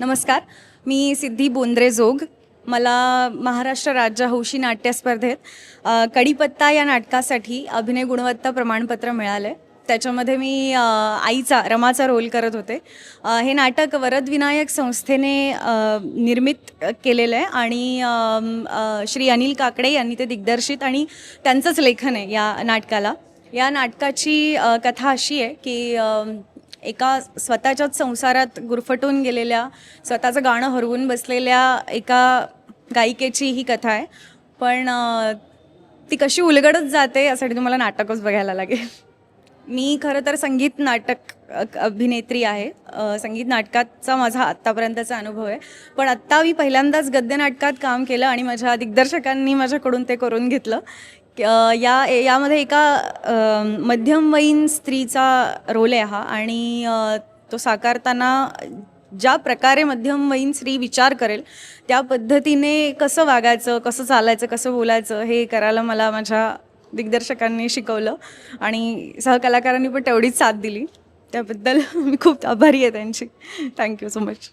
नमस्कार. मी सिद्धी बोंद्रे जोग. मला महाराष्ट्र राज्य हौशी नाट्य स्पर्धेत कडीपत्ता या नाटकासाठी अभिनय गुणवत्ता प्रमाणपत्र मिळालं आहे त्याच्यामध्ये मी आईचा रमाचा रोल करत होते. हे नाटक वरदविनायक संस्थेने निर्मित केलेलं आहे आणि श्री अनिल काकडे यांनी ते दिग्दर्शित आणि त्यांचंच लेखन आहे या नाटकाला. या नाटकाची कथा अशी आहे की एका स्वतःच्याच संसारात गुरफटून गेलेल्या स्वतःचं गाणं हरवून बसलेल्या एका गायिकेची ही कथा आहे. पण ती कशी उलगडत जाते यासाठी तुम्हाला नाटकच बघायला लागेल. मी खरं तर संगीत नाटक अभिनेत्री आहे. संगीत नाटकाचा माझा आत्तापर्यंतचा अनुभव आहे. पण आत्ता मी पहिल्यांदाच गद्य नाटकात काम केलं आणि माझ्या दिग्दर्शकांनी माझ्याकडून ते करून घेतलं. या यामध्ये एका मध्यमवयीन स्त्रीचा रोल आहे हा आणि तो साकारताना ज्या प्रकारे मध्यमवयीन स्त्री विचार करेल त्या पद्धतीने कसं वागायचं कसं चालायचं कसं बोलायचं हे करायला मला माझ्या दिग्दर्शकांनी शिकवलं आणि सहकलाकारांनी पण तेवढीच साथ दिली. त्याबद्दल मी खूप आभारी आहे त्यांची. Thank you so much